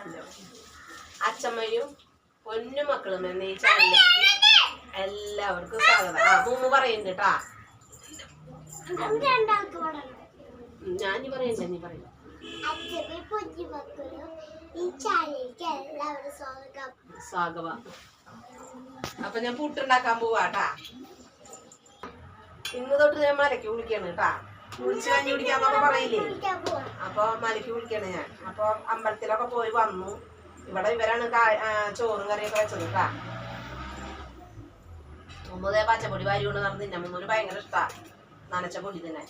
നല്ല അച്ഛമ്മയും പൊന്നു മക്കളും എന്ന എല്ലാവർക്കും സ്വാഗതം. ആ മുമ്പ് പറയുന്നുണ്ട് കേട്ടാ. ഞാൻ നീ പറയണ്ട നീ പറയണ്ട സ്വാഗത. അപ്പൊ ഞാൻ പുട്ടുണ്ടാക്കാൻ പോവാട്ടാ ഇന്ന് തൊട്ട് ഞാൻ മരക്ക് കുളിക്കാണ് കേട്ടാ. വിളിച്ച് കഞ്ഞി കുടിക്കാന്നൊക്കെ പറയില്ലേ? അപ്പൊ മലക്ക് വിളിക്കാണ് ഞാൻ. അപ്പൊ അമ്പലത്തിലൊക്കെ പോയി വന്നു. ഇവിടെ ഇവരാണ് ചോറും കറിയൊക്കെ വെച്ചത് കേട്ടാ പച്ചപ്പൊടി വാരി കൊണ്ട് നടന്ന് തിന്നാൻ മുന്നൂര് ഭയങ്കര ഇഷ്ടാ. നനച്ച പൊടി തന്നെ.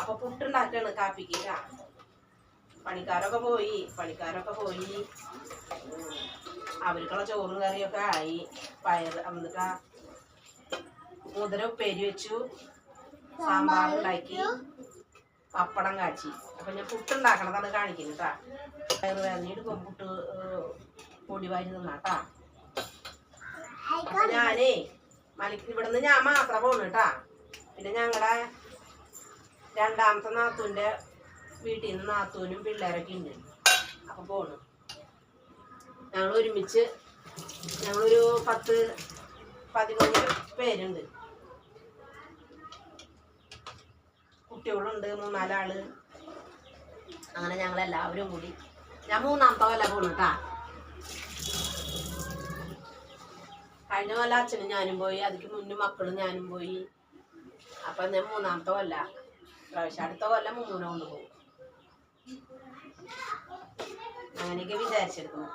അപ്പൊ പുട്ടുണ്ടാക്കാണ് കാപ്പിക്ക്. പണിക്കാരൊക്കെ പോയി. പണിക്കാരൊക്കെ പോയി. അവർക്കുള്ള ചോറും കറിയൊക്കെ ആയി. പയർ എന്നിട്ടാ മുതിര ഉപ്പേരി വെച്ചു. സാമ്പാർ ഉണ്ടാക്കി പപ്പടം കാച്ചി. അപ്പൊ ഞാൻ പുട്ടുണ്ടാക്കണതാണ് കാണിക്കുന്നത് കേട്ടാ പയറ് പുട്ട് പൊടി വാരി നിന്നാട്ടാ ഞാനേ മലക്ക് ഇവിടുന്ന് ഞാൻ മാത്രം പോണു കേട്ടാ പിന്നെ ഞങ്ങളുടെ രണ്ടാമത്തെ നാത്തൂന്റെ വീട്ടിൽ നിന്ന് നാത്തൂനും പിള്ളേരൊക്കെ ഉണ്ട് അപ്പൊ പോണു ഞങ്ങൾ ഒരുമിച്ച് ഞങ്ങളൊരു പത്ത് പതിമൂന്ന് പേരുണ്ട്. കുട്ടികളുണ്ട് മൂന്നാലാൾ അങ്ങനെ ഞങ്ങൾ എല്ലാവരും കൂടി. ഞാൻ മൂന്നാമത്തെ കൊല്ല പോണു കേട്ടാ കഴിഞ്ഞ കൊല്ലം അച്ഛനും ഞാനും പോയി. അതിക്ക് മുന്നും മക്കളും ഞാനും പോയി. അപ്പൊ ഞാൻ മൂന്നാമത്തെ കൊല്ല പ്രാവശ്യം അടുത്ത കൊല്ലം മൂന്നൂനെ കൊണ്ട് പോകും അങ്ങനെയൊക്കെ വിചാരിച്ചെടുക്കുന്നു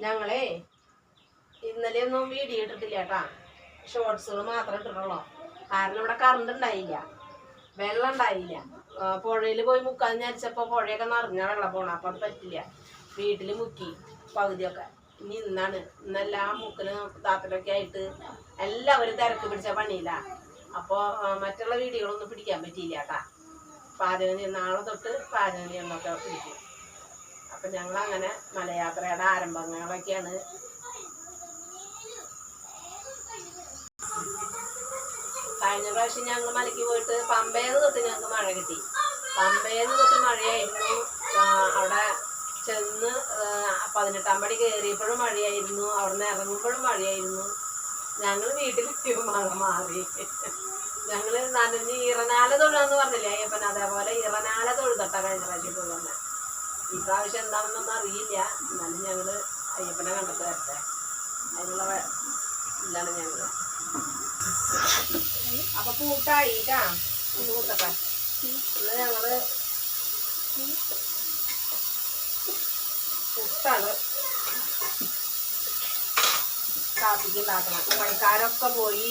ഞങ്ങളേ ഇന്നലെ ഒന്നും വീഡിയോ ഇട്ടിട്ടില്ല കേട്ടാ ഷോർട്സുകൾ മാത്രം ഇട്ടിട്ടുള്ളൂ. കാരണം ഇവിടെ കറണ്ട് ഉണ്ടായില്ല. വെള്ളം ഉണ്ടായില്ല. പുഴയിൽ പോയി മുക്കാൻ വിചാരിച്ചപ്പോൾ പുഴയൊക്കെ നിറഞ്ഞ വെള്ളം പോണം. അപ്പം അത് പറ്റില്ല. വീട്ടിൽ മുക്കി പകുതിയൊക്കെ. ഇനി ഇന്നാണ്. ഇന്നെല്ലാം മുക്കലും താത്തലൊക്കെ ആയിട്ട് എല്ലാവരും തിരക്ക് പിടിച്ച പണിയില്ല അപ്പോൾ മറ്റുള്ള വീഡിയോകളൊന്നും പിടിക്കാൻ പറ്റിയില്ല കേട്ടാ. പാചകം നാളെ തൊട്ട് പാചകം ചെയ്യുന്നൊക്കെ പിടിക്കും അപ്പം ഞങ്ങൾ അങ്ങനെ മലയാത്രയുടെ ആരംഭങ്ങളൊക്കെയാണ് കഴിഞ്ഞ പ്രാവശ്യം ഞങ്ങൾ മലയ്ക്ക് പോയിട്ട് പമ്പേന്ന് തൊട്ട് ഞങ്ങൾക്ക് മഴ കിട്ടി. പമ്പേന്ന് തൊട്ട് മഴയായിരുന്നു. അവിടെ ചെന്ന് പതിനെട്ടാം പടി കയറിയപ്പോഴും മഴയായിരുന്നു. അവിടെ നിന്ന് ഇറങ്ങുമ്പോഴും മഴയായിരുന്നു. ഞങ്ങൾ വീട്ടിലെത്തിയപ്പോൾ മഴ മാറി. ഞങ്ങൾ നനഞ്ഞ് ഇറനാല തൊഴുകയെന്ന് പറഞ്ഞില്ലേ അയ്യപ്പൻ? അതേപോലെ ഇറനാല തൊഴുതട്ട കഴിഞ്ഞ പ്രാവശ്യം പോയി ഈ പ്രാവശ്യം എന്താണെന്നൊന്നും അറിയില്ല. എന്നാലും ഞങ്ങൾ അയ്യപ്പനെ കണ്ടിട്ട് വരട്ടെ. അതിനുള്ള ഇതാണ് ഞങ്ങൾ അപ്പൊ കൂട്ടായിട്ടാ. ഇത് കൂട്ടട്ടെ. ഞങ്ങൾ പുട്ടാണ്. കാപ്പിക്ക് ഉണ്ടാക്കണം. പണിക്കാരൊക്കെ പോയി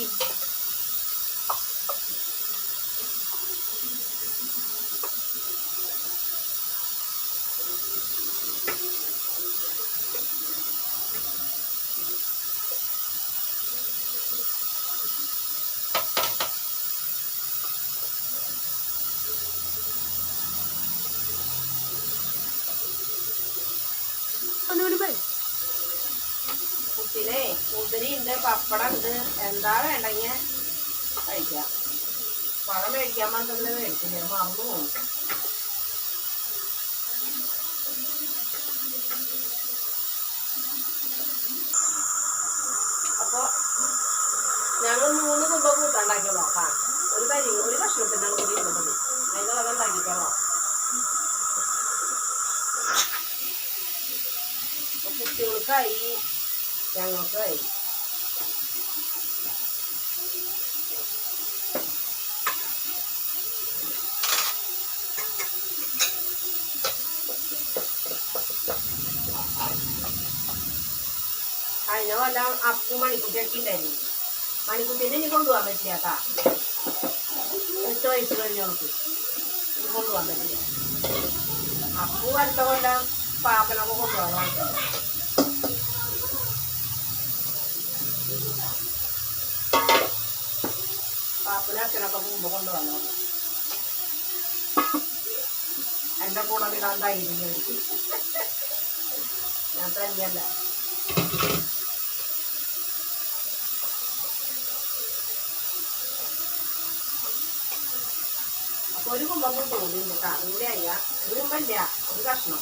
പുട്ടിനെ മുതിരി ഉണ്ട് പപ്പടം ഉണ്ട്. എന്താ വേണ്ടെങ്കിൽ കഴിക്കാം. പഴം മേടിക്കാൻ മാത്രമേ മേടിച്ചില്ല? മറന്നു പോകും അപ്പോൾ ഞങ്ങൾ മൂന്ന് കുമ്പ കൂട്ടുണ്ടാക്കി നോക്കാം ഒരു കരി ഒരു കഷ്ണത്തിനാണ് കൂടി ഇരുന്നത്. അതിന് വക ഉണ്ടാക്കിക്കോളാം അപ്പൊ കുട്ടികൾക്കായി ഞങ്ങൾക്കായി. കഴിഞ്ഞ കൊല്ലം അപ്പു മണിക്കുട്ടിയൊക്കെ ഉണ്ടായിരുന്നു മണിക്കുട്ടീനെ ഇനി കൊണ്ടുപോകാൻ പറ്റില്ല കേട്ടാ എട്ട് വയസ്സ് കഴിഞ്ഞവർക്ക് ഇനി കൊണ്ടുപോകാൻ പറ്റില്ല അപ്പു അടുത്ത കൊല്ലം പാപ്പനൊക്കെ കൊണ്ടുപോകാൻ പാപ്പനും അച്ഛനൊക്കെ മുമ്പ് കൊണ്ടുവന്നു എന്റെ കൂടെ എനിക്ക് ഞാൻ തന്നെയല്ല ഒരു കുമ്പം തോന്നില്ല കറിയില്ല അയ്യ. ഒരു കുമ്പല്ല ഒരു കഷ്ണം.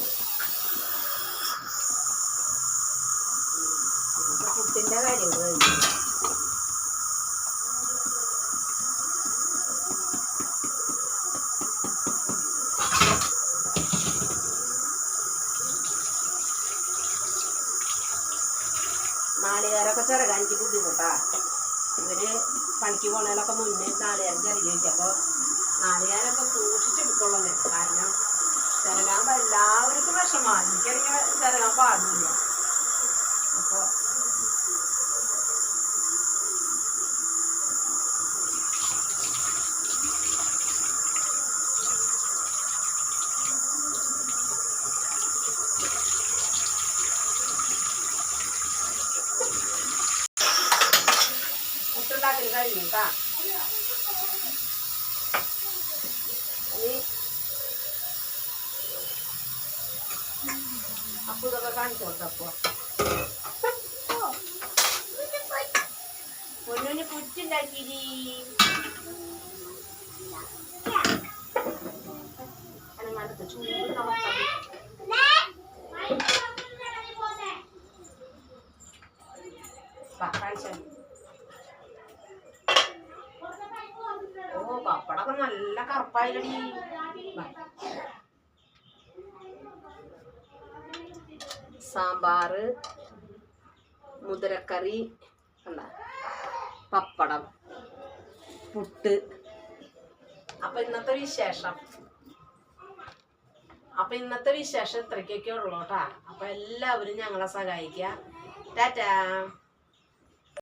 അപ്പൊ കാര്യം കഴിഞ്ഞു നാളികേരൊക്കെ ചിറകാൻ എനിക്ക് ബുദ്ധിമുട്ടാ. ഇവർ പണിക്ക് പോണേലൊക്കെ മുന്നേ നാളികേരം ചിറകി വയ്ക്കും അപ്പോൾ നാളികേരൊക്കെ സൂക്ഷിച്ചെടുക്കുള്ളൂ കാരണം തിരകാൻ എല്ലാവർക്കും വിഷമാണ് എനിക്കറിയാൻ തിരകാൻ പാടില്ല. അപ്പോൾ 기다리니까 앞으로가 간이 좋다고. 원눈이 붙인다 끼리 하는 말도 그 충분히 나왔다 നല്ല കറുപ്പായില്ലടി. വാ. സാമ്പാറ് മുതിരക്കറി എന്താ? പപ്പടം പുട്ട്. അപ്പൊ ഇന്നത്തെ വിശേഷം? അപ്പൊ ഇന്നത്തെ വിശേഷം ഇത്രയ്ക്കൊക്കെ ഉള്ളൂ കേട്ടാ. അപ്പൊ എല്ലാവരും ഞങ്ങളെ സഹായിക്കുക. ടാറ്റാ.